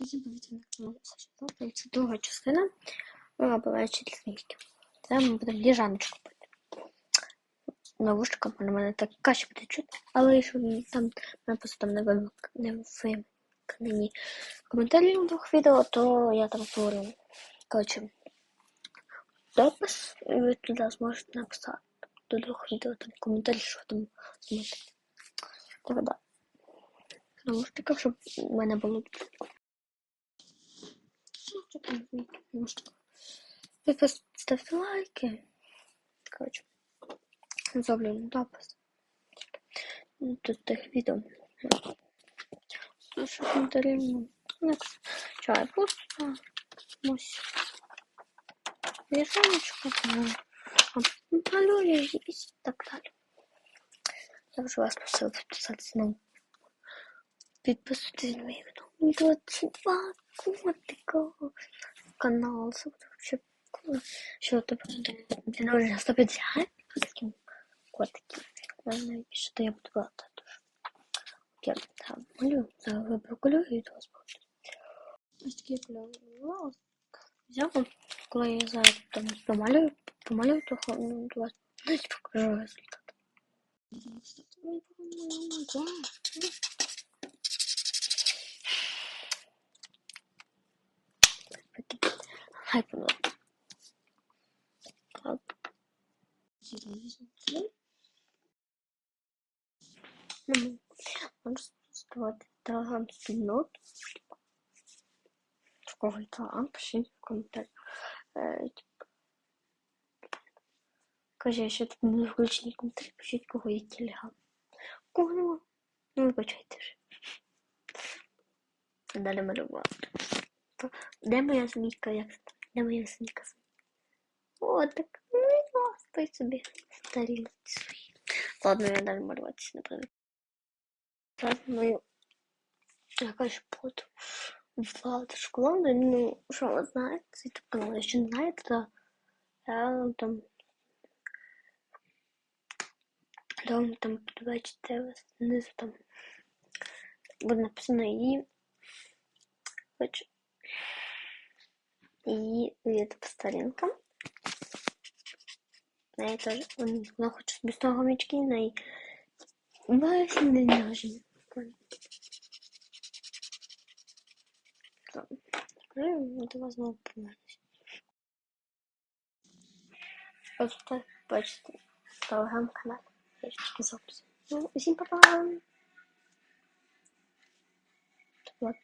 Всім на каналі Саша Це друга частина. Ну, або вчительські. Це ми будемо ліжаночку пити. Навушка, на мене так краще буде чути. Але що там мене просто там не вимкнені коментарі у двох відео, то я там створю, коротше, допис, і ви туди зможете написати до двох відео там коментарі, що там зможете. Так, да. Навушників, щоб у мене було Підпис, ставте лайки. Коротше, зроблю допис. Ну, Тут тих відео. Слушай, коментарі. ну, як Чай, просто ось. Віршоночку. Малюю і так далі. Я вже вас просила підписатися на підписуйтесь на мій канал. 22 котика. Канал. Це буде вообще круто. Що ти просто день народження 150 котиків. Котиків. Найбільше, що я буду брати дуже. Окей, так, малюю. Зараз виберу кольор і до вас покажу. Ось такі кольори вибрала. Взяла, коли я зараз там помалюю, помалюю, то ну, до вас навіть покажу результат. Хайпнула. Можу створити телеграм-спільнот. В кого є телеграм, пишіть в коментарях. Типу. Каже, що тут не включені коментарі, пишіть, кого є телеграм. Кого нема? Ну, вибачайте вже. Далі малювати. Де моя змійка? Як це? Де моя змійка? О, так. Ну, і ластай собі. Старілці свої. Ладно, я далі малюватися не буду. Так, мою якась под Влад школи, ну, що ви знаєте, це типу канал, якщо не знаєте, то я там там, там побачите знизу там буде написано її хоч Її від сторінка. На неї теж вона хоче собі з того мічки, на неї день народження. Ну, до вас знову повернуся. Ось тут бачите телеграм-канал. Я. Ну, усім па-па! Вот.